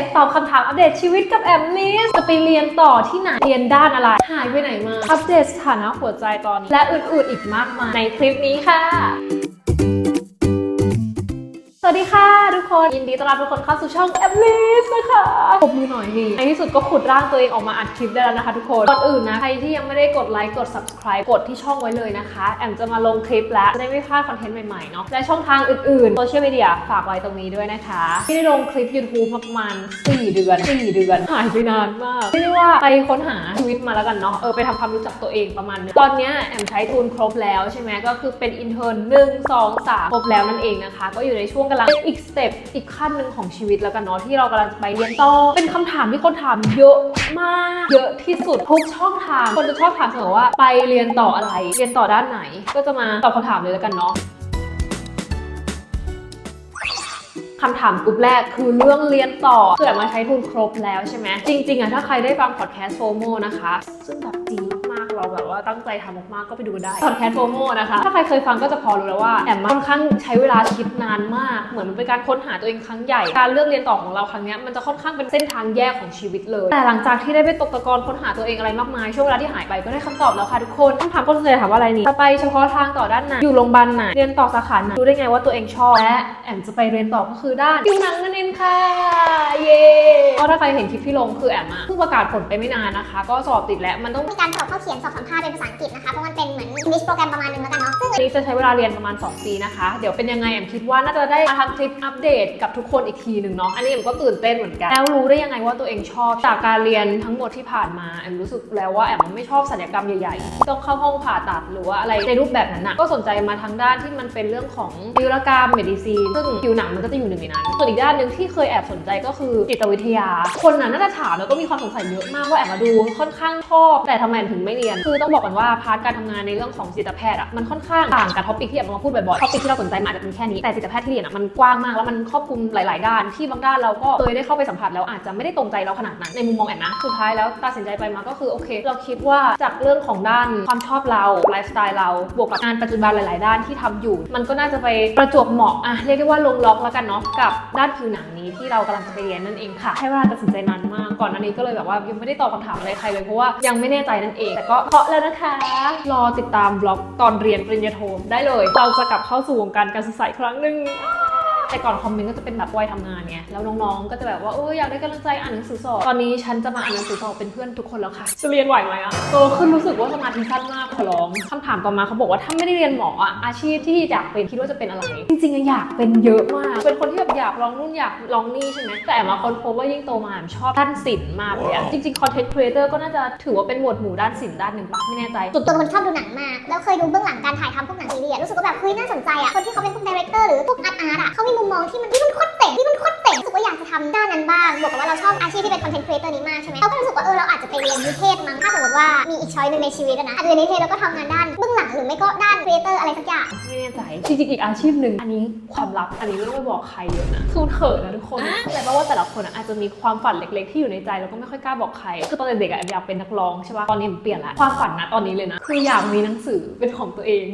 ตตอบคำถามอัปเดตชีวิตกับแอมนิสจะไปเรียนต่อที่ไหนเรียนด้านอะไร หายไปไหนมา อัปเดตสถานะหัวใจตอนนี้และอื่นๆอีกมากมายในคลิปนี้ค่ะ สวัสดีค่ะทุกคนยินดีต้อนรับทุกคนเข้าสู่ช่องแอมลิสนะคะปรบมือหน่อยดีในที่สุดก็ขุดร่างตัวเองออกมาอัดคลิปได้แล้วนะคะทุกคนก่อนอื่นนะใครที่ยังไม่ได้กดไลค์กด subscribe กดที่ช่องไว้เลยนะคะ แอมจะมาลงคลิปแล้วจะได้ไม่พลาดคอนเทนต์ใหม่ๆเนาะและช่องทางอื่นๆโซเชียลมีเดียฝากไว้ตรงนี้ด้วยนะคะที่ได้ลงคลิป YouTube มาประมาณ 4 เดือน 4 เดือนหายไปนานมากเรียกได้ว่าไปค้นหาชีวิตมาแล้วกันเนาะเออไปทำความรู้จักตัวเองประมาณนึงตอนเนี้ยแอมใช้ทุนครบแล้วใช่ไหมก็คือเป็นอินเทอร์หนึ่งสองสามครบแล้วนั่นเองนะคะ ก็อยู่ในช่วงกำลังเป็นอีกสเต็ปอีกขั้นหนึ่งของชีวิตแล้วกันเนาะที่เรากำลังจะไปเรียนต่อเป็นคำถามที่คนถามเยอะมาก เยอะที่สุดทุกช่องทางคนจะชอบถามเสมอว่าไปเรียนต่ออะไร เรียนต่อด้านไหน ก็จะมาตอบคำถามเลยแล้วกันเนาะคำถามกลุ่มแรกคือเรื่องเรียนต่อคือแบบมาใช้ทุนครบแล้วใช่ไหมจริง ๆอะถ้าใครได้ฟังพอดแคสต์โฟโมนะคะ ซึ่งแบบดีมากๆเรา แบบว่าตั้งใจทำมากๆก็ไปดูได้พอดแคสต์โฟโมนะคะ ถ้าใครเคยฟังก็จะพอรู้แล้วว่าแอมค่อนข้างใช้เวลาคิดนานมาก เหมือนมันเป็นการค้นหาตัวเองครั้งใหญ่ การเลือกเรียนต่อของเราครั้งเนี้ยมันจะค่อนข้างเป็นเส้นทางแยกของชีวิตเลย แต่หลังจากที่ได้ไปตกตะกอนค้นหาตัวเองอะไรมากมาย ช่วงเวลาที่หายไปก็ได้คำตอบแล้วค่ะทุกคนคำถามคนส่วนใหญ่ถามว่าอะไรนี่จะไปเฉพาะทางต่อด้านไหนอยู่โรงพยาบาลไหนเรียนต่อสาขาไหนรู้ได้ไงว่าตัวเองชอบและแอมจะไปเรียนต่อก็คือด้านผิวหนังนั่นเองค่ะเย้ก็ถ้าใครเห็นคลิปที่ลงคือแอมอะเพิ่งประกาศผลไปไม่นานนะคะ ก็สอบติดแล้วมันต้องมีการสอบเข้าเขียนสอบสัมภาษณ์เป็นภาษาอังกฤษนะคะ เพราะมันเป็นเหมือน English โปรแกรมประมาณนึงแล้วกันเนาะซึ่งอันนี้จะใช้เวลาเรียนประมาณ 2 ปีนะคะ เดี๋ยวเป็นยังไงแอมคิดว่าน่าจะได้มาทำคลิปอัปเดตกับทุกคนอีกทีหนึ่งเนาะ อันนี้แอมก็ตื่นเต้นเหมือนกัน แล้วรู้ได้ยังไงว่าตัวเองชอบ จากการเรียนทั้งหมดที่ผ่านมาแอมรู้สึกแล้วว่าแอมไม่ชอบศัลยกรรมใหญ่ๆที่ต้องเข้าห้องผ่าตัดหรือว่าอะไรในรูปแบบนั้นนะก็สนใจมาทางด้านที่มันเป็นเรื่องของวิรกรรมเมดิซีนซึ่งผิวหนังมันก็จะอยู่หนึ่งในนั้น ส่วนอีกด้านหนึ่งที่เคยแอบสนใจก็คือจิตวิทยา คนน่ะน่าจะถามแล้วก็มีความสงสัยเยอะมากว่าแอบมาดูค่อนข้างชอบแต่ทำไมถึงไม่เรียนคือต้องบอกกันว่าพาร์ทการทำงานในเรื่องของจิตแพทย์อะมันค่อนข้างต่างกับท็อปิกที่แอบมาพูดบ่อยๆท็อปิกที่เราสนใจมันอาจจะเป็นแค่นี้แต่จิตแพทย์ที่เรียนอะมันกว้างมากแล้วมันครอบคลุมหลาย ๆ ด้านที่บางด้านเราก็เคยได้เข้าไปสัมผัสแล้วอาจจะไม่ได้ตรงใจเราขนาดนั้นในมุมมองแอบนะสุดท้ายแล้วตัดสินใจไปมาก็คือโอเค เราคิดว่าจากเรื่องของด้านความชอบเราไลฟ์สไตล์เราบวกกับงานปัจจุบันหลาย ๆ ด้านที่ทำอยู่ มันก็น่าจะไปประจวบเหมาะอะเรียกได้ว่าลงล็อกแล้วกันเนาะกับด้านผิวหนังนี้ที่เรากำลังจะไปเรียนนั่นเองค่ะให้เวลาตัดสินใจนานมากก่อนอันนี้ก็เลยแบบว่ายังไม่ได้ตอบคำถามอะไรใครเลยเพราะว่ายังไม่แน่ใจนั่นเองแต่ก็เคาะแล้วนะคะ รอติดตามบล็อกตอนเรียนปริญญาโทได้เลย เราจะกลับเข้าสู่วงการการศึกษาอีกครั้งหนึ่ง แต่ก่อนคอมเมนต์ก็จะเป็นแบบวัยทำงานไงแล้วน้องๆ ก็จะแบบว่าเอออยากได้กำลังใจอ่านหนังสือสอบตอนนี้ฉันจะมาอ่านหนังสือสอบเป็นเพื่อนทุกคนแล้วค่ะจะเรียนไหวไหมอะโตขึ้นรู้สึกว่าสมาธิสั้นมากขอร้องคำถามต่อมาเขาบอกว่าถ้าไม่ได้เรียนหมออะอาชีพที่อยากเป็นคิดว่าจะเป็นอะไร จริงๆอะอยากเป็นเยอะมาก เป็นคนที่แบบอยากลองนู่นอยากลองนี่ใช่ไหมแต่มาค้นพบว่ายิ่งโตมาชอบด้านศิลป์มากเลยอะจริงๆ content creator ก็น่าจะถือว่าเป็นหมวดหมู่ด้านศิลป์ด้านหนึ่งปะไม่แน่ใจส่วนตัวเป็นคนชอบดูหนังมากแล้วเคยดูเบื้องหลังการถ่ายทำพวกหนังซีรีส์อะรู้สึกว่าแบบเฮ้ยน่าสนใจอะคนที่เขาเป็นพวกดีเรคเตอร์หรือพวกอาร์ตอาร์ตอะเขามีมุมมองที่มันที่มันโคตรเจ๋งที่มันโคตรเจ๋งรู้สึกว่าอยากจะทำด้านนั้นบ้างบวกกับว่าเราชอบอาชีพที่เป็นคอนเทนต์ครีเอเตอร์นี้มากใช่ไหมเราก็รู้สึกว่าเออเราอาจจะไปเรียนนิเทศมั้งถ้าสมมติว่ามีอีกช้อยหนึ่งในชีวิตอะนะอาจจะเรียนนิเทศแล้วก็ทำงานด้านเบื้องหลัง หรือไม่ก็ด้านครีเอเตอร์อะไรสักอย่างไม่แน่ใจจริงๆอีกอาชีพหนึ่งอันนี้ความลับอันนี้ไม่ต้องไปบอกใครเยอะนะคือมันเขินนะทุกคนแต่เพราะว่าแต่ละคนอะอาจจะมีความฝันเล็กๆ ที่อยู่ในใจแล้วก็ไม่ค่อยกล้าบอกใครคือตอนเด็กๆอะอยากเป็นนักร้องใช่ป่ะตอนนี้มันเปลี่ยนละความฝันนะตอนนี้เลยนะคืออยากมีหนังสือเป็นของตัวเอง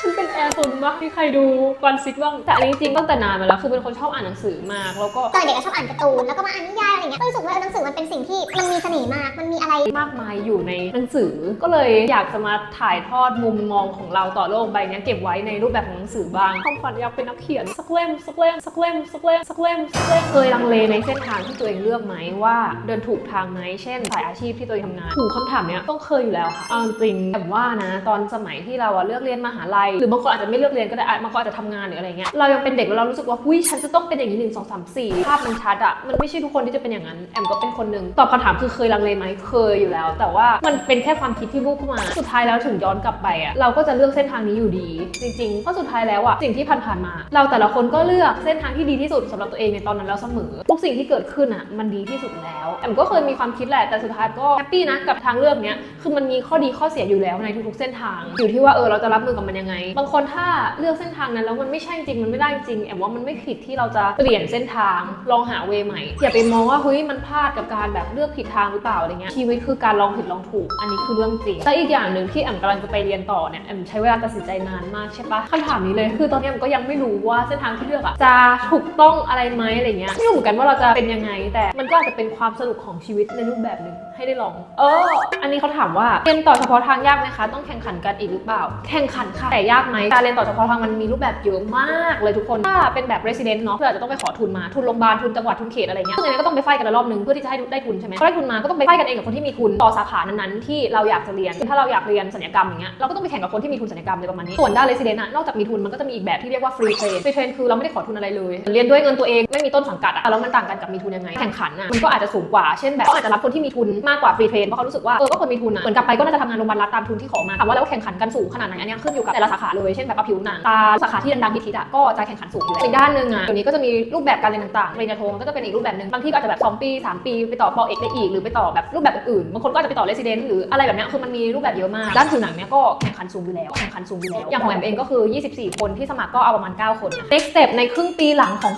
ฉันเป็นแอร์ตุนปะมีใครดูวันซิกบ้างแต่อันนี้จริงตั้งแต่นานมาแล้วคือเป็นคนชอบอ่านหนังสือมากแล้วก็ตอนเด็กก็ชอบอ่านการ์ตูนแล้วก็มาอ่านนิยายอะไรเงี้ยก็รู้สึกว่าเออหนังสือมันเป็นสิ่งที่มันมีเสน่ห์มากมันมีอะไรมากมายอยู่ในหนังสือก็เลยอยากจะมาถ่ายทอดมุมมองของเราต่อโลกใบนี้เก็บไว้ในรูปแบบของหนังสือบ้างความฝันอยากเป็นนักเขียนสักเล่มสักเล่มสักเล่มสักเล่มสักเล่มสักเล่มเคยลังเลในเส้นทางที่ตัวเองเลือกไหมว่าเดินถูกทางไหมเช่นสายอาชีพที่ตัวเองทำงานถูกคำถามเนี้ยต้องเคยอยู่แล้วค่ะเอาจริงแต่ว่านะ ตอนสมัยที่เราเลือกเรียนมหาลัย หรือบางคนอาจจะไม่เลือกเรียนก็ได้บางคนอาจจะทำงานหรืออะไรเงี้ยเรายังเป็นเด็กแล้วเรารู้สึกว่าหุ้ยฉันจะต้องเป็นอย่างนี้หนึ่งสองสามสี่ภาพมันชัดอะมันไม่ใช่ทุกคนที่จะเป็นอย่างนั้นแอมก็เป็นคนหนึ่งตอบคำถามคือเคยลังเลไหมเคยอยู่แล้ว แต่ว่ามันเป็นแค่ความคิดที่วูบเข้ามาสุดท้ายแล้วถึงย้อนกลับไปอะเราก็จะเลือกเส้นทางนี้อยู่ดี จริงๆเพราะสุดท้ายแล้วอะสิ่งที่ผ่านๆมา เราแต่ละคนก็เลือกเส้นทางที่ดีที่สุดสำหรับตัวเองในตอนนั้นแล้วเสมอทุกสิ่งที่เกิดขึ้นอะมันดีที่สุดแล้วแอมก็เคยมีความคิดแหละแต่สุดท้ายก็แฮปปี้นะกับทางเลือกเนี้ยคือมันมีข้อดีข้อเสียอยู่แล้วในทุกๆเส้นทาง อยู่ที่ว่าเออเราจะรับมือกับมันยังไง บางคนถ้าเลือกเส้นทางนั้นแล้วมันไม่ใช่จริงมันไม่ได้จริงแอมว่ามันไม่ผิดที่เราจะเปลี่ยนเส้นทางลองหาเวย์ใหม่อย่าไปมองว่าเฮ้ยมันพลาดกับการแบบเลือกผิดทางหรือเปล่าอะไรเงี้ยชีวิตคือการลองผิดลองถูก อันนี้คือเรื่องจริงและอีกอย่างหนึ่งที่แอมกำลังจะไปเรียนต่อเนี่ยแอมใช้เวลาตัดสินใจนานมากใช่ปะคำถามนี้เลยคือตอนนี้แอมก็ยังไม่รู้ว่าเส้นทางที่เลือกอะจะถูกต้องอะไรไหมอะไรเงี้ยไม่รู้เหมือนกันว่าเราจะเป็นยังไง แต่มันก็อาจจะเป็นความสนุกของชีวิตในรูปแบบหนึ่งให้ได้ลอง เออ อันนี้เขาถามว่าเรียนต่อเฉพาะทางยากไหมคะ ต้องแข่งขันกันอีกหรือเปล่า แข่งขันค่ะ แต่ยากไหมการเรียนต่อเฉพาะทางมันมีรูปแบบเยอะมากเลยทุกคน ถ้าเป็นแบบ resident เนาะคืออาจจะต้องไปขอทุนมา ทุนโรงพยาบาล ทุนจังหวัด ทุนเขตอะไรเงี้ยซึ่งอันนี้ก็ต้องไปไฟกันรอบนึงเพื่อที่จะให้ได้ทุนใช่ไหมพอได้ทุนมา ก็ต้องไปไฟกันเองกับคนที่มีทุนต่อสาขานั้นๆที่เราอยากจะเรียน ถ้าเราอยากเรียนศัลยกรรมอย่างเงี้ย เราก็ต้องไปแข่งกับคนที่มีทุนศัลยกรรมเลยประมาณนี้ ส่วนด้าน resident อะนอกจากมีทุนมันก็จะมีอีกแบบที่เรียกว่า free train free train คือเราไม่ได้ขอทุนอะไรเลย เรียนด้วยเงินตัวเองไม่มีต้นสังกัดอะแล้วมันต่างกันกับมีทุนยังไงแข่งขันอะมันก็อาจจะสูงกว่าเช่นแบบเขาอาจจะรับคนที่มีทุนมากกว่า free train เพราะเขารู้สึกว่าเออก็คนมีทุนอะเหมือนกลับไปก็น่าจะทำงานโรงพยาบาลรัฐตามทุนที่ขอมาถามว่าแล้วแข่งขันกันสูงขนาดไหนอันเนี้ยขึ้นอยู่กับแต่ละสาขาเลยเช่นแบบว่าผิวหนังตาสาขาที่ดังๆฮิตๆอะก็จะแข่งขันสูงอยู่แล้วอีกด้านหนึ่งอะเดี๋ยวนี้ก็จะมีรูปแบบการเรียนต่างๆปริญญาโทมันก็จะเป็นอีกรูปแบบหนึ่งบางที่ก็อาจจะแบบสองปีสามปีไปต่อปอเอกได้อีกหรือไปต่อแบบรูปแบบอื่นๆบางคนก็อาจจะไปต่อ resident หรืออะไรแบบเนี้ยคือมันมีรูปแบบเยอะมากด้านผิวหนังเนี้ยก็แข่งขันสูงอยู่แล้วแข่งขันสูงอยู่แล้วอย่างของแอมเองก็คือ 24 คนที่สมัครก็เอาประมาณ 9 คนนะ next step ในครึ่งปีหลังของ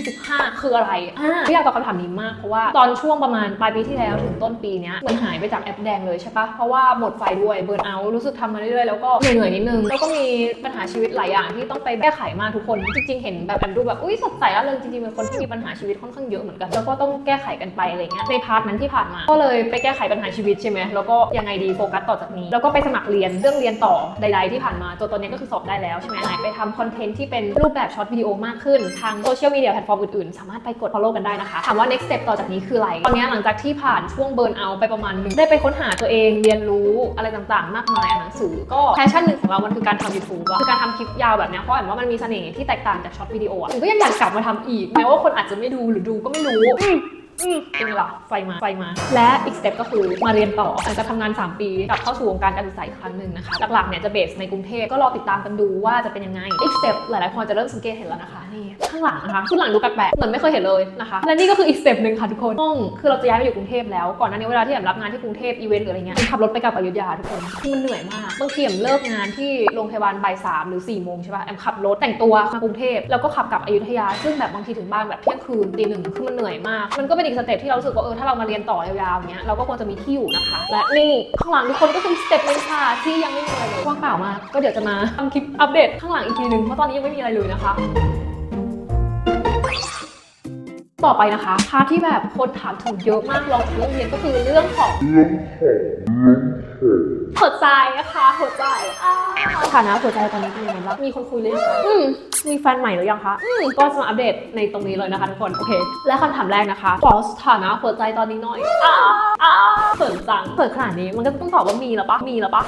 2025 คืออะไรอ่าอยากตอบคำถามนี้มากเพราะว่าตอนช่วงประมาณปลายปีที่แล้วถึงต้นปีเนี้ยเหมันหายไปจากแอปแดงเลยใช่ปะเพราะว่าหมดไฟด้วยเบิร์นเอารู้สึกทำมาเรื่อยๆแล้วก็เหนื่อยๆนิดนึงแล้วก็มีปัญหาชีวิตหลายอย่างที่ต้องไปแก้ไขมากทุกคน จริงๆ เห็นแบบแอมดูแบบอุ้ยสดใสแล้วเลยจริงๆเป็นคนที่มีปัญหาชีวิตค่อนข้างเยอะเหมือนกันแล้วก็ต้องแก้ไขกันไปอะไรเงี้ยในพาร์ทนั้นที่ผ่านมา ก็เลยไปแก้ไขปัญหาชีวิตใช่ไหมแล้วก็ยังไงดีโฟกัสต่อจากนี้ แล้วก็ไปสมัครเรียนเรื่องเรียนต่อใด ๆที่ผ่านมาจนตอนนี้ก็คือสอบได้แล้วใช่ไหมไปทำคอนเทนต์ที่เป็นรูปแบบช็อตวิดีโอมากขึ้นทางโซเชียลมีเดียแพลตฟอร์มอื่นๆ สามารถไปกด follow กันได้นะคะถามว่า next step ต่อจากนี้คืออะไรตอนนี้หลังจากที่ผ่านช่วงเบิร์นเอาไปประมาณหนึงได้ไปค้นหาตัวเองเรียนรู้อะไรต่างๆ มากมายอ่านหนังสือ ก็แพชชั่นหนึ่งของเรามันคือการทำยูทูบอะคือการทำคลิปยาวแบบนี้เพราะแอนว่ามันมีเสน่ห์ที่แตกต่างจากช็อตวิดีโออะหนูก็ยังอยากกลับมาทำอีกแม้ว่าคนอาจจะไม่ดูหรือดูก็ไม่รู้ อืมเป็นไงล่ะไฟมาไฟมา และอีกสเต็ปก็คือมาเรียนต่ออาจจะทำงาน 3 ปีกลับเข้าสู่วงการการศึกษาอีกครั้งหนึ่งนะคะ หลักๆเนี่ยจะเบสในกรุงเทพก็รอติดตามกันดูว่าจะเป็นยังไงอีกสเต็ปหลายๆคนจะเริ่มสังเกตเห็นแล้วนะคะนี่ข้างหลังนะคะข้างหลังดูแปลกๆเหมือนไม่เคยเห็นเลยนะคะ และนี่ก็คืออีกสเต็ปหนึ่งค่ะทุกคนห้องคือเราจะย้ายไปอยู่กรุงเทพแล้วก่อนหน้านี้เวลาที่แอมรับงานที่กรุงเทพอีเวนต์หรืออะไรเงี้ยขับรถไปกับอยุธยาทุกคนคือมันเหนื่อยมากบางทีแอมเลิกงานที่โรงพยาบาลบ่ายสามหรือ4ี่โมงใช่ป่ะแอมขับรถแต่งตัวมากรุงเทพแล้วก็ขับกลับอยุธยา ซึ่งแบบบางทีถึงบ้านแบบเที่ยงคืนตีหนึ่งคือมันเหนื่อยมากมันก็เป็นอีกสเต็ปที่เรารู้สึกว่าเออถ้าเรามาเรียนต่อยาวๆอย่างเงี้ยเราก็ควรจะมีที่อยู่นะคะ และนี่ข้างหลังทุกคนก็คือสเต็ปหนึงค่ะที่ยังไม่มีอะไรเลยว่างเปล่ามากก็เดี๋ยวจะมาทำคลิปอัปเดตข้างหลังอีกทีหนึงเพราะตอนนี้ยังไม่มีอะไรเลยนะคะ ต่อไปนะคะพาร์ทที่แบบคนถามถึงเยอะมากลองเรื่องเรียนก็คือเรื่องของหัวใจนะคะหัวใจอ่าฐานะหัวใจตอนนี้เป็นยังไงบ้างมีคนคุยเลยงคะอืมมีแฟนใหม่หรือยังคะอืมก็จะมาอัปเดตในตรงนี้เลยนะคะทุกคนโอเค และคำถามแรกนะคะขอสถานะหัวใจตอนนี้หน่อยอ่าอ่าเขินจังเขินขนาดนี้มันก็ต้องตอบว่ามีแล้วปะมีแล้วปะ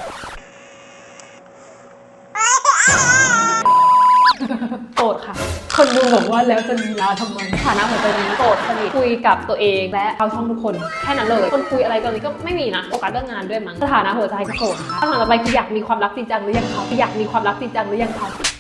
โสดค่ะ คนดูบอกว่าแล้วจะมีลาทำไมฐานะของตัวนี้โสดสนิทคุยกับตัวเองและเขาช่องทุกคนแค่นั้นเลย คนคุยอะไรตอนนี้ก็ไม่มีนะโฟกัสเรื่องงานด้วยมั้งสถานะหัวใจก็โสดนะคะคำถามต่อไปคืออยากมีความรักจริงจังหรือยังคะอยากมีความรักจริงจังหรือยังคะหน้า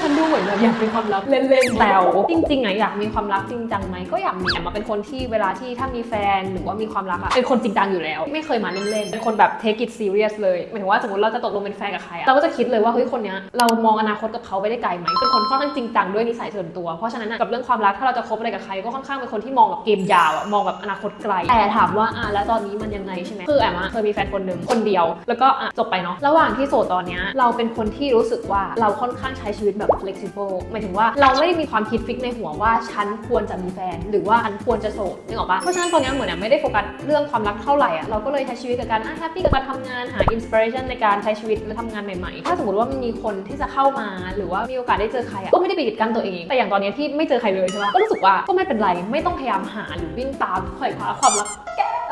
ฉันดูเหมือนแบบอยากมีความรักเล่นๆแต่จริงๆอะอยากมีความรักจริงจังไหมก็อยากมีแต่มาเป็นคนที่เวลาที่ถ้ามีแฟนหรือว่ามีความรักอะเป็นคนจริงจังอยู่แล้ว ไม่เคยมาเล่นๆเป็นคนแบบ take it serious เลยหมายถึงว่าสมมติเราจะตกลงเป็นแฟนกับใครอะเราก็จะคิดเลยว่าเฮ้ยคนเนี้ยเรามองอนาคตกับเขาไปได้ไกลไหมเป็นคนค่อนข้างจริงจังด้วยนิสัยส่วนตัว เพราะฉะนั้นอะกับเรื่องความรักถ้าเราจะคบอะไรกับใครก็ค่อนข้างเป็นคนที่มองแบบเกมยาวอะมองแบบอนาคตไกล แต่ถามว่าอะแล้วตอนนี้มันยังไงใช่ไหมคือแอมอะเคยมีแฟนคนหนึ่งคนเดียว แล้วก็อะจบไปเนาะระหว่างที่โสดตอนเนี้ยเราเป็นคนที่รู้สึกว่าเราค่อนข้างใช้ชีวิตแบบ flexible หมายถึงว่าเราไม่ได้มีความคิดฟิกในหัวว่าฉันควรจะมีแฟน หรือว่าฉันควรจะโสดนึกออกปะเพราะฉะนั้นตอนนี้เหมือนไม่ได้โฟกัสเรื่องความรักเท่าไหร่อะเราก็เลยใช้ชีวิตกับการอะแฮปปี้กับการทำงานหา inspiration ในการใช้ชีวิตและทำงานใหม่ๆ ถ้าสมมติว่ามันมีคนที่จะเข้ามา หรือว่ามีโอกาสได้เจอใครอะก็ไม่ได้ปิดกั้นตัวเอง แต่อย่างตอนนี้ที่ไม่เจอใครเลยใช่ปะก็รู้สึกว่าก็ไม่เป็นไรไม่ต้องพยายามหาหรือวิ่งตามไขว่คว้าความรัก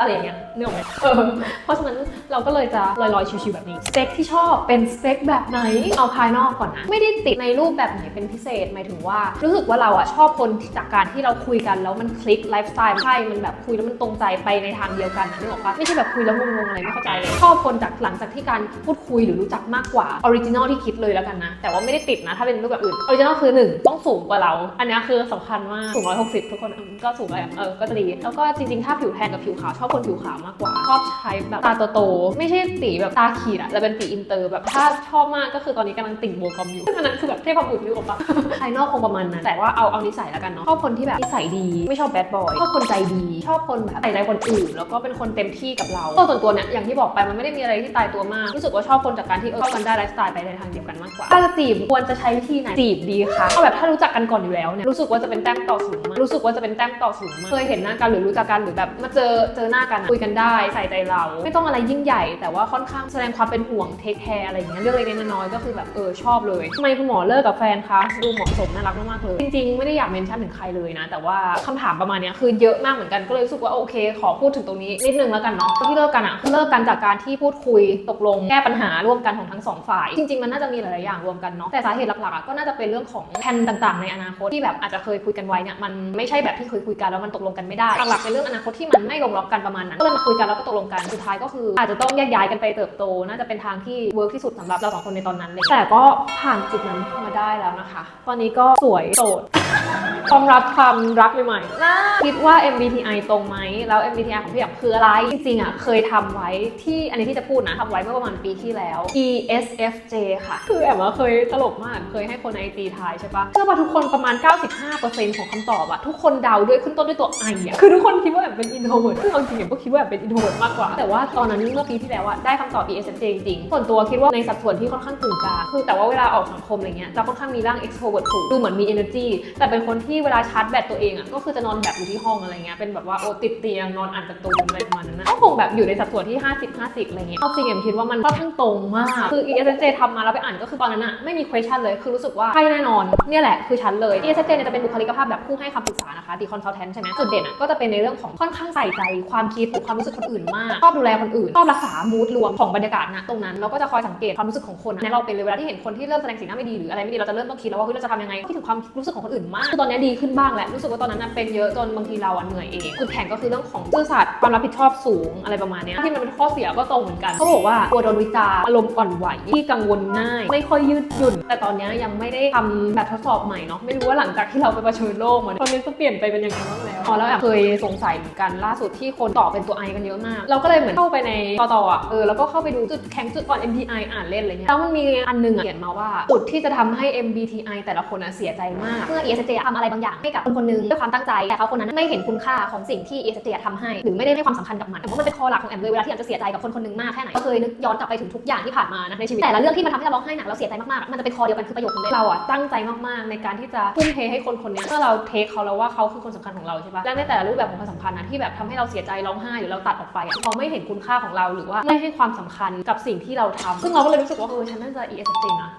อะไรอย่างเงี้ยนึกออกไหมเออเพราะฉะนั้นเราก็เลยจะลอยๆชิวๆแบบนี้สเปคที่ชอบเป็นสเปคแบบไหนเอาภายนอกก่อนนะไม่ได้ติดในรูปแบบไหนเป็นพิเศษหมายถึงว่า รู้สึกว่าเราอะชอบคนจากการที่เราคุยกันแล้วมันคลิกไลฟ์สไตล์ใช่มันแบบคุยแล้วมันตรงใจไปในทางเดียวกันนะนึกออกปะไม่ใช่แบบคุยแล้วงงๆอะไรไม่เข้าใจเลยชอบคนจากหลังจากที่การพูดคุยหรือรู้จักมากกว่าออริจินอลที่คิดเลยแล้วกันนะ แต่ว่าไม่ได้ติดนะ ถ้าเป็นรูปแบบอื่นออริจินอลคือหนึ่งต้องสูงกว่าเรา อันนี้คือสำคัญมากสูง160 ทุกคนก็สูงไปเออก็จะดีแล้วก็จริงๆ ถ้าผิวแทนกับผิวขาวชอบคนผิวขาวมากกว่าชอบใช้แบบตาโตๆไม่ใช่ตีแบบตาขีดอะแต่เป็นตีอินเตอร์แบบถ้าชอบมากก็คือตอนนี้กำลังติ่งโบกอมอยู่ซึ่งอันนั้นคือแบบเทพบุตรนึกออกปะภายนอกคงประมาณนั้นแต่ว่าเอาเอานิสัยแล้วกันเนาะชอบคนที่แบบนิสัยดี ไม่ชอบแบดบอยชอบคนใจดีชอบคนแบบใส่ใจคนอื่น แล้วก็เป็นคนเต็มที่กับเราตัวส่วนตัวเนี่ยอย่างที่บอกไปมันไม่ได้มีอะไรที่ตายตัวมากรู้สึกว่าชอบคนจากการที่เออเข้ากันได้ไลฟ์สไตล์ไปในทางเดียวกันมากกว่าถ้าจะจีบควรจะใช้วิธีไหนจีบดีคะเอาแบบถ้ารู้จักกันก่อนอยู่แล้วเนี่ยรู้สึกว่าจะเป็นแต้มต่อสูงมากรู้สึกว่าจะเป็นแต้มต่อสูงมากเคยเห็นหน้ากันหรือรู้จักกันหรือแบบมาเจอเจอหน้ากันคุยกันได้ใส่ใจเรา ไม่ต้องอะไรยิ่งใหญ่ แต่ว่าค่อนข้างแสดงความเป็นห่วงเทคแคร์อะไรอย่างเงี้ยเรื่องเล็กๆน้อยๆก็คือแบบเออชอบเลยทำไมคุณหมอเลิกกับแฟนคะดูเหมาะสมน่ารักมากๆเลยจริงๆ ไม่ได้อยากเมนชั่นถึงใครเลยนะ แต่ว่าคำถามประมาณนี้คือเยอะมากเหมือนกันก็เลยรู้สึกว่าโอเค ขอพูดถึงตรงนี้นิดนึงแล้วกันเนาะที่เลิกกันอะเลิกกันจากการที่พูดคุยตกลงแก้ปัญหาร่วมกันของทั้งสองฝ่าย จริงๆ มันน่าจะมีหลายๆอย่างรวมกันเนาะแต่สาเหตุหลักๆก็น่าจะเป็นเรื่องของแผนต่างๆ ในอนาคตที่แบบอาจจะเคยคุยกันไว้เนี่ยมันไม่ใช่แบบที่เคยคุยกันแล้วมันตกลงกันไม่ได้หลักๆเป็นเรื่องอนาคตที่มันไม่ลงล็อกกันประมาณนั้น ก็เลยมาคุยกันแล้วก็ตกลงกัน สุดท้ายก็คือ อาจจะต้องแยกย้ายกันไปเติบโต น่าจะเป็นทางที่เวิร์กที่สุดสำหรับเราสองคนในตอนนั้นเลย แต่ก็ผ่านจุดนั้นมาได้แล้วนะคะ ตอนนี้ก็สวยโสด ความรับความรักใหม่ๆน่าคิดว่า MBTI ตรงไหม แล้ว MBTI ของพี่แอมคืออะไร จริงๆอะเคยทำไว้ที่อันนี้ที่จะพูดนะทำไว้เมื่อประมาณปีที่แล้ว ESFJ ค่ะ คือแอมว่าเคยตลกมากเคยให้คนในไอจีทายใช่ปะเชื่อป่ะทุกคนประมาณ 95%ของคำตอบอะทุกคนเดาด้วยขึ้นต้นด้วยตัว I อะคือทุกคนคิดว่าแอมเป็น introvert ซึ่งเอาจริงๆแอมก็คิดว่าแอมเป็น introvert มากกว่า แต่ว่าตอนนั้นเมื่อปีที่แล้วอะได้คำตอบ ESFJ จริงๆส่วนตัวคิดว่าในสัดส่วนที่ค่อนข้างกึ่งกลางคือแต่ว่าเวลาออกสังคมอะไรเงี้ยจะค่อนข้างมีร่าง extrovert สูงดูเหมือนมี energy แต่เป็น็นคนที่เวลาชาร์จแบตตัวเองอะก็คือจะนอนแบบอยู่ที่ห้องอะไรเงี้ยเป็นแบบว่าโอติดเตียงนอนอ่านการ์ตูนอะไรประมาณนั้นนะก็คงแบบอยู่ในสัดส่วนที่ 50 50อะไรเงี้ยเอาจริงแอมคิดว่ามันค่อนข้างตรงมากคือ ESFJ ทำมาแล้วไปอ่านก็คือตอนนั้นอะไม่มี question เลยคือรู้สึกว่าใช่แน่นอนเนี่ยแหละคือฉันเลย ESFJ เนี่ยจะเป็นบุคลิกภาพแบบผู้ให้คำปรึกษานะคะดีคอนซัลแทนใช่ไหมจุดเด่นอะก็จะเป็นในเรื่องของค่อนข้างใส่ใจความคิดความรู้สึกคนอื่นมากชอบดูแลคนอื่นชอบรักษามูดรวมของบรรยากาศนะตรงนั้นเราก็จะคอยสังเกตความรู้สึกของคนนะเราเป็นเลยเวลาที่เห็นคนที่เริ่มแสดงสีหน้าไม่ดีหรืออะไรไม่ดีเราจะเริ่มต้องคิดแล้วว่าเฮ้ยเราจะทำยังไงคิดถึงความรู้สึกของคนอื่นมากคือตอนนี้ดีขึ้นบ้างแหละ รู้สึกว่าตอนนั้นเป็นเยอะจนบางทีเราอะเหนื่อยเองจุดแข็งก็คือเรื่องของซื่อสัตย์ความรับผิดชอบสูงอะไรประมาณนี้ที่มันเป็นข้อเสียก็ตรงเหมือนกันเขาบอกว่ากลัวโดนวิจารณ์อารมณ์อ่อนไหวที่กังวลง่าย ไม่ค่อยยืดหยุ่น แต่ตอนนี้ยังไม่ได้ทำแบบทดสอบใหม่เนาะไม่รู้ว่าหลังจากที่เราไปเผชิญโลกมาเนี่ยตอนนี้จะเปลี่ยนไปเป็นยังไงบ้างแล้วอ๋อแล้วแอบเคยสงสัยเหมือนกันล่าสุดที่คนตอบเป็นตัว I กันเยอะมาก เราก็เลยเหมือนเข้าไปในตอต่ออะเออแล้วก็เข้าไปดูจุดแข็งจุดอ่อน MBTI อ่านเล่นอะไรเงี้ยแล้วมันมีอันนึงอะเขียนมาว่าจุดที่จะทำให้ MBTI แต่ละคนอะเสียใจมากเมื่อ ESFJ ทำอะไรบางอย่างให้กับคนคนหนึงด้วยความตั้งใจ แต่เขาคนนั้นไม่เห็นคุณค่าของสิ่งที่ ESFJ ทำให้ หรือไม่ได้ให้ความสำคัญกับมันแต่ว่ามันเป็นคอหลักของแอมเลยเวลาที่แอมจะเสียใจกับคนคนหนึงมากแค่ไหนก็เคยนึกย้อนกลับไปถึงทุกอย่างที่ผ่านมานะในชีวิตแต่ละเรื่องที่มันทำให้เราร้องไห้หนักเราเสียใจมากๆมันจะเป็นคอเดียวกันคือประโยคนึงเลยเราอะตั้งใจมากๆ ในการที่จะทุ่มเทให้คนคนนี้เมื่อเราเทคเขาแล้วว่าเขาคือคนสำคัญของเราใช่ปะและในแต่ละรูปแบบของความสัมพันธ์นะที่แบบทำให้เราเสียใจร้องไห้หรือเราตัดออกไปอะเขาไม่เห็นคุณค่าของเราหรือว่าไม่ให้ความสำคัญกับสิ่งที่เราทำซึ่งเราก็เลยรู้สึกว่าเออฉันน่าจะ ESFJ นะ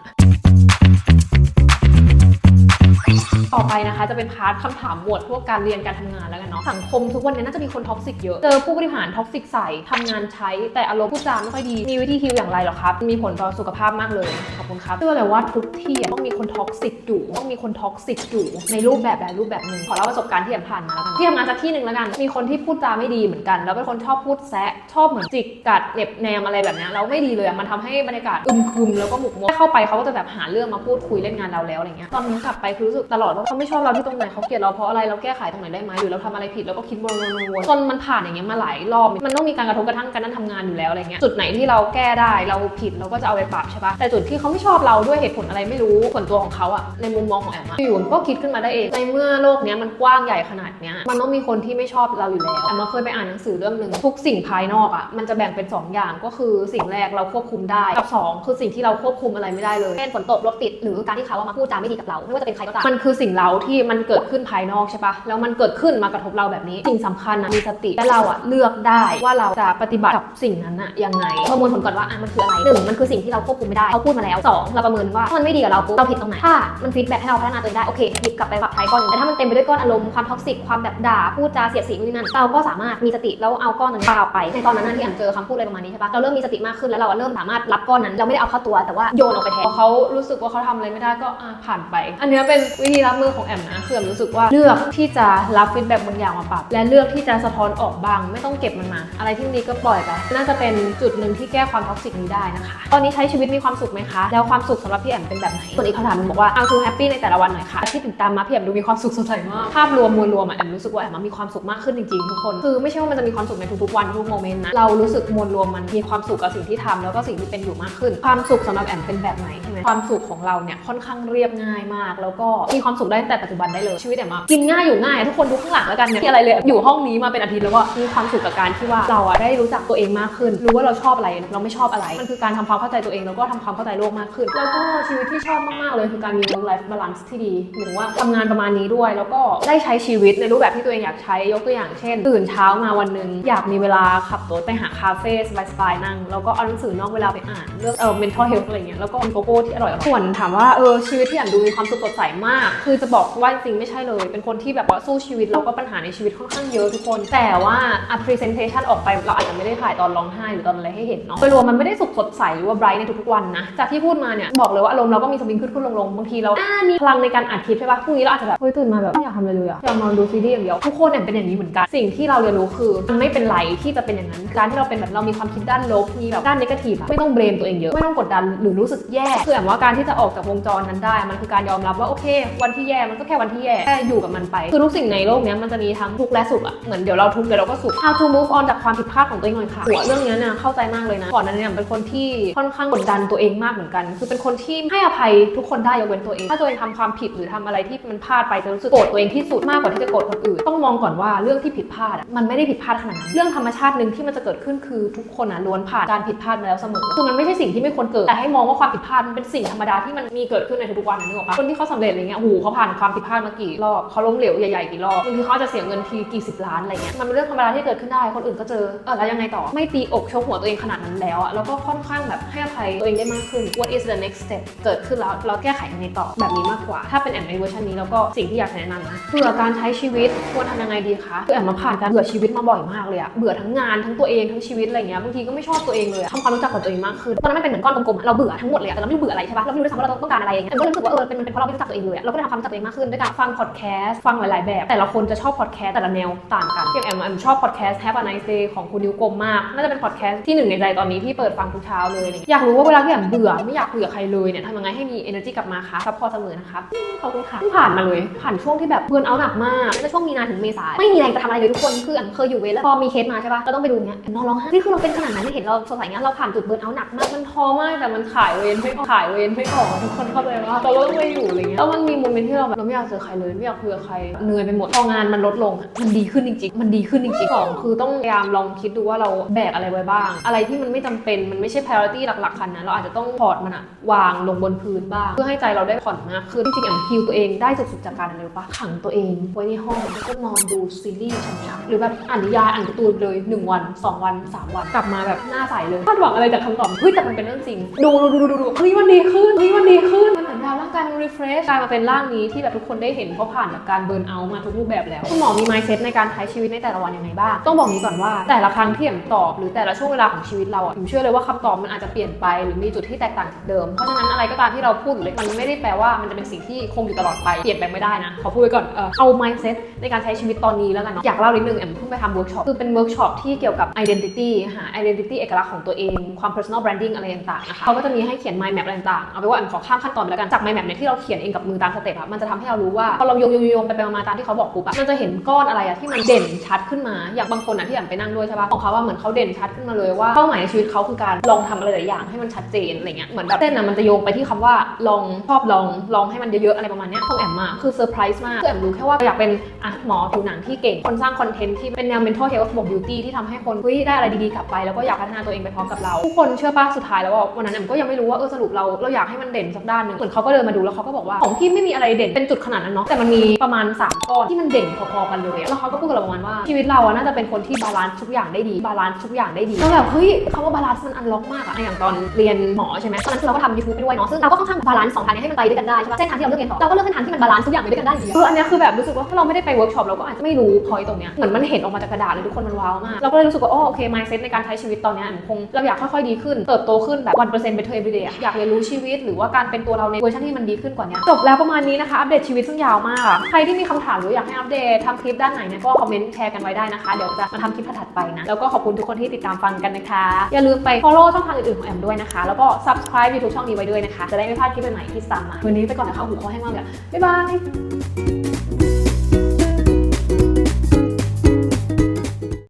ต่อไปนะคะจะเป็นพาร์ทคำถามหมวดพวกการเรียนการทำงานแล้วกันเนาะสังคมทุกวันนี้น่าจะมีคนท็อกซิกเยอะ เจอผู้บริหารท็อกซิกใส่ทำงานใช้ แต่อารมณ์พูดจาไม่ค่อยดี มีวิธีฮิลอย่างไรหรอครับ มีผลต่อสุขภาพมากเลย ขอบคุณครับเชื่อเลยว่าทุกที่อะต้องมีคนท็อกซิกอยู่ต้องมีคนท็อกซิกอยู่ในรูปแบบแบบรูปแบบหนึ่งขอเล่าประสบการณ์ที่ผ่านมาแล้วกันที่ทำงานสักที่หนึ่งแล้วกัน มีคนที่พูดจาไม่ดีเหมือนกัน แล้วเป็นคนชอบพูดแซะชอบเหมือนจิกกัดเหน็บแนมอะไรแบบนี้แล้วไม่ดีเลยมันทำให้บรรยากาศอึมครึมแล้วก็หมุกมัวเข้าไปเขาก็จะแบบหาเรื่องมาพูดคุยเล่นงานเราแล้วอะไรเงี้ยตอนนี้กลับไปคือรู้สึกตลอดเขาไม่ชอบเราที่ตรงไหนเขาเกลียดเราเพราะอะไรเราแก้ไขตรงไหนได้ไหมหรือเราทำอะไรผิดเราก็คิดวนๆๆๆจนมันผ่านอย่างเงี้ยมาหลายรอบมันต้องมีการกระทบกระทั่งกันนั่นทำงานอยู่แล้วอะไรเงี้ยจุดไหนที่เราแก้ได้เราผิดเราก็จะเอาไปปรับใช่ปะแต่จุดที่เขาไม่ชอบเราด้วยเหตุผลอะไรไม่รู้ส่วนตัวของเขาอะในมุมมองของแอมอะอยู่ก็คิดขึ้นมาได้เองในเมื่อโลกเนี้ยมันกว้างใหญ่ขนาดเนี้ยมันต้องมีคนที่ไม่ชอบเราอยู่แล้วแอมมาเคยไปอ่านหนังสือเรื่องหนึ่งทุกสิ่งภายนอกอะมันจะแบ่งเป็นสองอย่างก็คือสิ่งแรกเราควบคุมได้กับสองคือสิ่งที่เราควบคุมอะไรไม่ได้เลยเช่นฝนตกรถติดหรือการที่เขามาพูดจาไม่ดีกับเราไม่ว่าจะเป็นใครก็ตามมันคือสิ่งเร้าที่มันเกิดขึ้นภายนอกใช่ปะแล้วมันเกิดขึ้นมากระทบเราแบบนี้ สิ่งสำคัญนะมีสติและเราอะเลือกได้ว่าเราจะปฏิบัติกับสิ่งนั้นอะยังไงประมวลผลก่อนว่าอะมันคืออะไรหนึ่งมันคือสิ่งที่เราควบคุมไม่ได้เขาพูดมาแล้วสองเราประเมินว่ามันไม่ดีกับเราปุ๊บเราผิดตรงไหนถ้ามันฟีดแบ็กให้เราพัฒนาตัวเองได้โอเคหยิบกลับไปปรับใช้ก้อนหนึ่งแต่ถ้ามันเต็มไปด้วยก้อนอารมณ์ความท็อกซิกความแบบด่าพูดจาเสียดสีนู่นนี่นั่นเราก็สามารถมีสติแล้วเอาก้อนนั้นปาออกไปในตอนนั้นที่อ่านเจอคำพูดอะไรประมาณนี้ใช่ปะเราเริ่มมีสติมากขึ้นแล้วเราเริ่มสามารถรับก้อนนั้นเราไม่ได้เอาเข้าตัวแต่ว่าโยนออกไปแทพนอเขารู้สึกว่าเขาทำอะไรไม่ได้ก็ผ่านไป อันนี้เป็นวิธีรับมือของแอมนะคือแอมรู้สึกว่าเลือกที่จะรับฟีดแบ็กบางอย่างมาปรับ และเลือกที่จะสะท้อนออกบ้าง ไม่ต้องเก็บมันมา อะไรที่ดีก็ปล่อยไปน่าจะเป็นจุดหนึ่งที่แก้ความท็อกซิกนี้ได้นะคะ ตอนนี้ใช้ชีวิตมีความสุขไหมคะ แล้วความสุขสำหรับพี่แอมเป็นแบบไหนส่วนอีกคำถามนึงบอกว่า how to happy ในแต่ละวันหน่อยค่ะที่ติดตามมาพี่แอมดูมีความสุขสดใสมากภาพรวมมวลรวมอะแอมรู้สึกว่าแอมมีความสุขมากขึ้นจริงๆทุกคนคือไม่ใช่ว่ามันจะมีความสุขในทุกๆวันทุกโมเมนต์นะเรารู้สึกมวลรวมมันมีความสุขกับสิ่งที่ทำแล้วก็สิ่งที่เป็นอยู่มากขึ้น ความสุขสำหรับแอมเป็นแบบไหนใช่ไหมความสุขของเราเนี่ยค่อนข้างเรียบง่ายมาก แล้วก็มีความสุขได้ตั้งแต่ปัจจุบันได้เลยชีวิตแอมอะกินง่ายอยู่ง่าย ทุกคนดูข้างหลังแล้วกันเนี่ยมีอะไรเลยอยู่ห้องนี้มาเป็นอาทิตย์แล้วก็มีความสุขกับการที่ว่าเราอะได้รู้จักตัวเองมากขึ้น รู้ว่าเราชอบอะไรเราไม่ชอบอะไร มันคือการทำความเข้าใจตัวเองแล้วก็ทำความเข้าใจโลกมากขึ้น แล้วก็ชีวิตที่ชอบมากๆเลยคือการมี work life balance ที่ดีหมายถึงว่าทำงานประมาณนี้ด้วย แล้วก็ได้ใช้ชีวิตในรูปแบบที่ตัวเองอยากใช้ยกตัวอย่างเช่น ตื่นเช้ามาวันหนึ่งอยากมีเวลาขับรถไปหาคาเฟ่สบายๆนั่งแล้วก็เอาหนังสือนอกเวลาไปอ่านเรื่องเออ mental health อะไรเงี้ยแล้วก็มีโกโก้ที่อร่อยๆส่วนถามว่าเออชีวิตที่อ่านดูมีความสุขสดใสมากคืือจะบอกว่าจริงไม่ใช่เลย เป็นคนที่แบบว่าสู้ชีวิตแล้วก็ปัญหาในชีวิตค่อนข้างเยอะทุกคน แต่ว่าอะ presentation ออกไปเราอาจจะไม่ได้ถ่ายตอนร้องไห้หรือตอนอะไรให้เห็นเนาะโดยรวมมันไม่ได้สุขสดใสหรือว่า bright ในทุกๆวันนะจากที่พูดมาเนี่ยบอกเลยว่าอารมณ์เราก็มีสวิงขึ้นขึ้นลงลงบางทีเราอ่ามีพลังในการอัดคลิปใช่ปะพรุ่งนี้เราอาจจะแบบเฮ้ยตื่นมาแบบไม่อยากทำอะไรเลยอะอยากนอนดูซีรีส์อย่างเดียวทุกคนเนี่ยเป็นอย่างนี้เหมือนกันสิ่งที่เราเรียนรู้คือมันไม่เป็นไรที่จะเป็นอย่างนั้นการที่เราเป็นแบบเรามีความคิดด้านลบมีแบบด้านนกาทีฟไม่ต้องเบรมตัวเองเยอะไม่ต้องกดดันหรือรู้สึกแย่คือแบบว่าการที่จะออกจากวงจรนั้นได้ มันคือการยอมรับว่าโอเค วันที่แย่มันก็แค่วันที่แย่แค่อยู่กับมันไป คือทุกสิ่งในโลกเนี้ยมันจะมีทั้งทุกข์และสุขอะเหมือนเดี๋ยวเราทุกข์เดี๋ยวเราก็สุข how to move on จากความผิดพลาดของตัวเองหน่อยค่ะหัวเรื่องนี้เนี่ยเข้าใจมากเลยนะก่อนนั้นเนี่ยเป็นคนที่ค่อนข้างกดดันตัวเองมากเหมือนกัน คือเป็นคนที่ให้อภัยทุกคนได้ยกเว้นตัวเอง ถ้าตัวเองทำความผิดหรือทำอะไรที่มันพลาดไปจะรู้สึกโกรธตัวเองที่สุดมากกว่าที่จะโกรธคนอื่น ต้องมองก่อนว่าเรื่องที่ผิดพลาดอะมันไม่ได้ผิดพลาดขนาดนั้นเรื่องธรรมชาติหนึ่งที่มันจะเกิดขึ้นคือทุกคนอะล้วนผ่านการผิดพลาดมาแล้วเสมอคือมันไม่ใช่สิ่งที่ไม่ควรเกิดแต่ให้มองว่าความผิดพลาดมันเป็นสิ่งธรรมดาที่มันมีเกิดขึ้นในทุกๆวันนะนึกออกปะคนที่เขาสำเร็จอะไรเงี้ยโอ้โหเขาผ่านความผิดพลาดมากี่รอบเขาล้มเหลวใหญ่ๆกี่รอบบางทีเขาอาจจะเสียเงินทีกี่สิบล้านอะไรเงี้ยมันเป็นเรื่องธรรมดาที่เกิดขึ้นได้คนอื่นก็เจอเออแล้วยังไงต่อไม่ตีอกชกหัวตัวเองขนาดนั้นแล้วอะแล้วก็ค่อนข้างแบบให้อภัยตัวเองได้มากขึ้น what is the next step เกิดขึ้นแล้วเราแก้ไขยังไงต่อแบบนี้มากกว่า ถ้าเป็นแอมในเวอร์ชันนี้แล้วก็สิ่งที่อยากแนะนำนะเบื่อการใช้ชีวิตควรทำยังไงดีคะคือแอมมาผ่านการเบื่อชีวิตมาบ่อยมากเลยอะเบื่อทั้งงานทั้งตัวเองทั้งชีวิตอะไรเงี้ยบางทีก็ไม่ชอบตัวเองเลยทำความรู้จักกับตัวเองมากขึ้นตอนนั้นมันเป็นเหมือนก้อนกลมๆเราเบื่อทั้งหมดเลยแต่เราไม่รู้เบื่ออะไรใช่ปะเราไม่รู้ด้วยซ้ำว่าเราต้องการอะไรอย่างเงี้ยแอมก็รู้สึกว่าเออเป็นมันเป็นเพราะเราไม่รู้จักตัวเองเลยเราก็เลยทำความรู้จักตัวเองมากขึ้นด้วยการฟังพอดแคสต์ฟังหลาย ๆ แบบ แต่ละคนจะชอบพอดแคสต์แต่ละแนวต่างกันอย่างแอมแอมชอบพอดแคสต์ Have a nice day ของคุณนิวกลมมากน่าจะเป็นพอดแคสต์ที่หนึ่งในใจตอนนี้ที่เปิดฟังทุกเช้าเลยอยากรู้ว่าเวลาที่แอมเบื่อไม่อยากคุยกับใครเลยเนี่ยทำยังไงให้มี energy กลับมาคะซัพพอร์ตเสมอนะคะขอบคุณค่ะเพิ่งผ่านมาเลย ผ่านช่วงที่แบบเบิร์นเอาหนักมากในช่วงมีนาถึงเมษาไม่มีแรงจะทำอะไรเลยทุกคนคือแอมเคยอยู่เวรแล้วพอมีเคสมาใช่ปะเราต้องไปดูเนี้ยนอนร้องไห้นี่คือเราเป็นขนาดนั้นไม่เห็นเราสดใสเงี้ยเราผ่านจุดเบิร์นเอาหนักมากมันท้อมากแต่มันขายเวรไม่ออกขายเวรไม่ออกทุกคนเข้าใจว่าเราต้องไปอยู่อะไรเงี้ยแล้วมันมีโมเมนต์ที่เราแบบเราไม่อยากเจอใครเลยไม่อยากคุยกับใครเหนื่อยไปหมดพองานมันลดลงอะมันดีขึ้นจริงๆ มันดีขึ้นจริงๆสองคือต้องพยายามลองคิดดูว่าเราแบกอะไรไว้บ้าง อะไรที่มันไม่จำเป็นมันไม่ใช่ priority หลักๆคันนะเราอาจจะต้องถอดมันอะวางลงบนพื้นบ้าง เพื่อให้ใจเราได้ผ่อนมากขึ้นจริงๆแอมฮิลตัวเองได้สุดๆจากการอะไรรู้ปะขังตัวเองไว้ในห้องแล้วก็นอนดูซีรีส์ช้ำๆหรือแบบอ่านนิยายอ่านการ์ตูนเลยหนึ่งวันสองวันสามวันกลับมาแบบหน้าใสเลยคาดหวังอะไรจากคำตอบเฮ้ยแต่มันเป็นเรื่องจริง ดูดูดูดูดูเฮ้ยมันดีขึ้นเฮ้ยมันดีขึ้นมันเหมือนแบบร่างกายมัน refresh กลายมาเป็นร่างนี้ี้ที่แบบทุกคนได้เห็นเพราะผ่านแบบการเบิร์นเอามาทุกรูปแบบแล้วคุณหมอมี mindset ในการใช้ชีวิตในแต่ละวันยังไงบ้าง ต้องบอกนี้ก่อนว่าแต่ละครั้งที่แอมตอบ หรือแต่ละช่วงเวลาของชีวิตเราอะผมเชื่อเลยว่าคำตอบมันอาจจะเปลี่ยนไปหรือมีจุดที่แตกต่างจากเดิม เพราะฉะนั้นอะไรก็ตามที่เราพูดหรือมันไม่ได้แปลว่ามันจะเป็นสิ่งที่คงอยู่ตลอดไปเปลี่ยนแปลงไม่ได้นะขอพูดไว้ก่อนเออเอา mindset ในการใช้ชีวิตตอนนี้แล้วกันเนาะอยากเล่านิดนึงแอมเพิ่งไปทำเวิร์กช็อปคือเป็นเวิร์กช็อปที่เกี่ยวกับ identity หา identity เอกลักษณ์ของตัวเองความ personal branding อะไรต่างๆนะคะเขาก็จะมีให้เขียน mind map อะไรต่างๆเอาไปว่าแอมขอข้ามขั้นตอนไปแล้วกันจาก mind map เนี่ยที่เราเขียนเองกับมือตามสเต็ปอะมันจะทำให้เรารู้ว่าพอเราโยงโยงไปไปมาๆตามที่เขาบอกปุ๊บอะมันจะเห็นก้อนอะไรอะที่มันเด่นชัดขึ้นมา อย่างบางคนอะที่แอมไปนั่งด้วยใช่ปะของเขาว่าเหมือนเขาเด่นชัดขึ้นมาเลยว่าเป้าหมายในชีวิตเขาคือการลองทำอะไรหลายอย่างให้มันชัดเจนอะไรเงี้ยเหมือนแบบเส้นอะมันจะโยงไปที่คำว่าลองชอบลองลองให้มันเยอะๆอะไรประมาณเนี้ยของแอมอะคือเซอร์ไพรส์มากคือแอมรู้แค่ว่าอยากเป็นอะหมอผิวหนังที่เก่งคนสร้างคอนเทนต์ที่เป็นแนว mental health บวก beauty ที่ทำให้คนเฮ้ยได้อะไรดีๆกลับไป แล้วก็อยากพัฒนาตัวเองไปพร้อมกับเราทุกคนเชื่อป่ะสุดท้ายแล้ววันนั้นแอมก็ยังไม่รู้ว่าเออสรุปเราเราอยากให้มันเด่นสักด้านหนึ่งเหมือนเขาก็เดินมาดูแล้วเขาก็บอกว่าของพี่ไม่มีอะไรเด่นเป็นจุดขนาดนั้นเนาะแต่มันมีประมาณสามก้อนที่มันเด่นพอๆกันเลยอะแล้วเขาก็พูดกับเราประมาณว่าชีวิตเราอะน่าจะเป็นคนที่บาลานซ์ทุกอย่างได้ดีบาลานซ์ทุกอย่างได้ดีแล้วแบบเฮ้ยคำว่าบาลานซ์มันอันล็อกมากอะอย่างตอนเรียนหมอใช่ไหมตอนนั้นเราก็ทำยูทูบไปด้วยเนาะซึ่งเราก็ค่อนข้างบาลานซ์สองทางนี้ให้มันไปด้วยกันได้ใช่ปะเส้นทางที่เราเลือกเรียนต่อเราก็เลือกเส้นทางที่มันบาลานซ์ทุกอย่างไปด้วยกันได้เอออันนี้คือแบบรู้สึกว่าถ้าเราไม่ได้ไปเวิร์กช็อปเราก็อาจจะไม่รู้พอยตรงเนี้ยเหมือนมันเห็นออกมาจากกระดาษเลยทุกคนมันว้าวมากเราก็เลยรู้สึกว่าโอเค mindset ในการใช้ชีวิตตอนเนี้ยมันคงเราอยากค่อยๆดีขึ้น เติบโตขึ้นแบบ1% better every day อะอยากเรียนรู้ชีวิตหรือว่าการเป็นตัวเราในเวอร์ชันที่มันดีขึ้นกว่านี้จบแล้วประมาณนี้นะคะ อัปเดตชีวิตซึ่งยาวมากอะใครที่มีคำถามหรืออยากให้อัปเดตทำคลิปด้านไหนเนี่ยก็คอมเมนต์แชร์กันไว้ได้นะคะ เดี๋ยวจะมาทำคลิปถัดไปนะ แล้วก็ขอบคุณทุกคนที่ติดตามฟังกันนะคะ อย่าลืมไป follow ช่องทางอื่นๆของแอมด้วยนะคะ แล้วก็ subscribe YouTube ช่องนี้ไว้ด้วยนะคะ จะได้ไม่พลาดคลิปใหม่ๆที่ตามมา วันนี้ไปก่อนนะคะหูคอแห้งมากเลยบ๊ายบาย